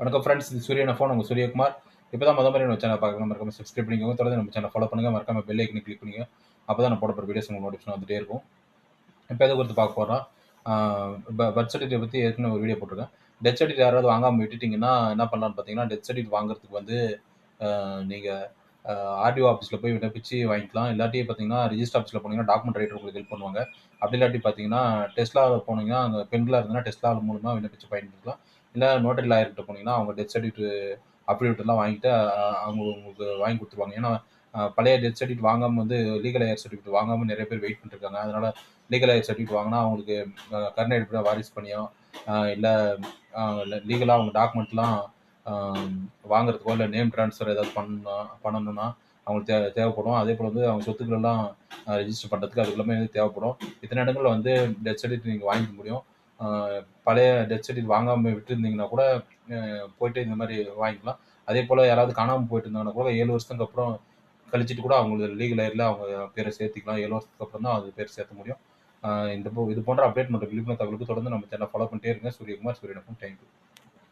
வணக்கம் ஃப்ரெண்ட்ஸ் இது சூரியன ஃபோன் உங்கள் சூரியகுமார். இப்போ தான் முதல் மாதிரி நம்ம சேனல் பார்க்கணும் மறக்காம சப்ஸ்கிரைப் பண்ணிக்கோங்க. தொடர்ந்து நம்ம சேனல் ஃபாலோ பண்ணுங்கள் மறக்காம பெல் ஐக்கனை கிளிக் பண்ணுங்க. அப்போ தான் நான் போட போகிற வீடியோஸ் உங்களுக்கு நோட்டிஃபிகேஷன் வந்துட்டே இருக்கும். இப்போ எதை குறித்து பார்க்க போகிறோம் பர்த் சர்டிஃபிகேட் பற்றி ஏற்கனவே ஒரு வீடியோ போட்டிருக்கேன். டெத் சர்டிஃபிகேட் யாராவது வாங்காமல் விட்டுட்டிங்கன்னா என்ன பண்ணலாம்னு பார்த்தீங்கன்னா டெத் சர்டிஃபிகேட் வாங்குறதுக்கு வந்து நீங்கள் ஆர்டிஓ ஆஃபீஸில் போய் விண்ணப்பிச்சு வாங்கிக்கலாம். இல்லாட்டி பார்த்தீங்கன்னா ரிஜிஸ்டர் ஆஃபீஸில் போனீங்கன்னா டாக்குமெண்ட் ரைட்டர் உங்களுக்கு ஹெல்ப் பண்ணுவாங்க. அப்படி இல்லாட்டி பார்த்தீங்கன்னா டெஸ்லாவில் போனீங்கன்னா அங்கே பெண்களாக இருந்ததுன்னா டெஸ்லா மூலமாக விண்ணப்பிச்சு பயன்படுத்தலாம். இல்லை நோட்டரி லாயர்கிட்ட போனீங்கன்னா அவங்க டெத் சர்டிஃபிகேட் அப்ளிகேட்டர்லாம் வாங்கிட்டு அவங்க உங்களுக்கு வாங்கி கொடுத்துருவாங்க. ஏன்னா பழைய டெத் சர்டிஃபிகேட் வாங்காமல் வந்து லீகல் ஏர் சர்டிஃபிகேட் வாங்காமல் நிறைய பேர் வெயிட் பண்ணிருக்காங்க. அதனால லீகல் ஏர் சர்டிஃபிகேட் வாங்கினா அவங்களுக்கு கருணை எடுப்பில் வாரிஸ் பண்ணியோ இல்லை லீகலாக அவங்க டாக்குமெண்ட்லாம் வாங்குறதுக்கோ இல்லை நேம் ட்ரான்ஸ்ஃபர் ஏதாவது பண்ணணும் பண்ணணும்னா அவங்களுக்கு தே தேவைப்படும். அதே போல் வந்து அவங்க சொத்துக்கள் எல்லாம் ரெஜிஸ்டர் பண்ணுறதுக்கு அதுக்கு எல்லாமே வந்து தேவைப்படும். இத்தனை இடங்களில் வந்து டெத் சர்டிஃபிகேட் நீங்கள் வாங்கிக்க முடியும். பழைய டெத் சர்டிஃபிகேட் வாங்காமல் விட்டுருந்தீங்கன்னா கூட போயிட்டு இந்த மாதிரி வாங்கிக்கலாம். அதே போல் யாராவது காணாமல் போயிட்டு இருந்தாங்கன்னா கூட ஏழு வருஷத்துக்கு அப்புறம் கழிச்சிட்டு கூட அவங்களுக்கு லீகல் ஏரில் அவங்க பேரை சேர்த்திக்கலாம். ஏழு வருஷத்துக்கு அப்புறம் தான் அது பேர் சேர்த்த முடியும். இந்த இது போன்ற அப்டேட் மற்றும் விழிப்புணர்வு தகவலுக்கு தொடர்ந்து நம்ம சேனல் ஃபாலோ பண்ணிட்டே இருங்க. சூரியகுமார் சூரியனுக்கும் தேங்க்யூ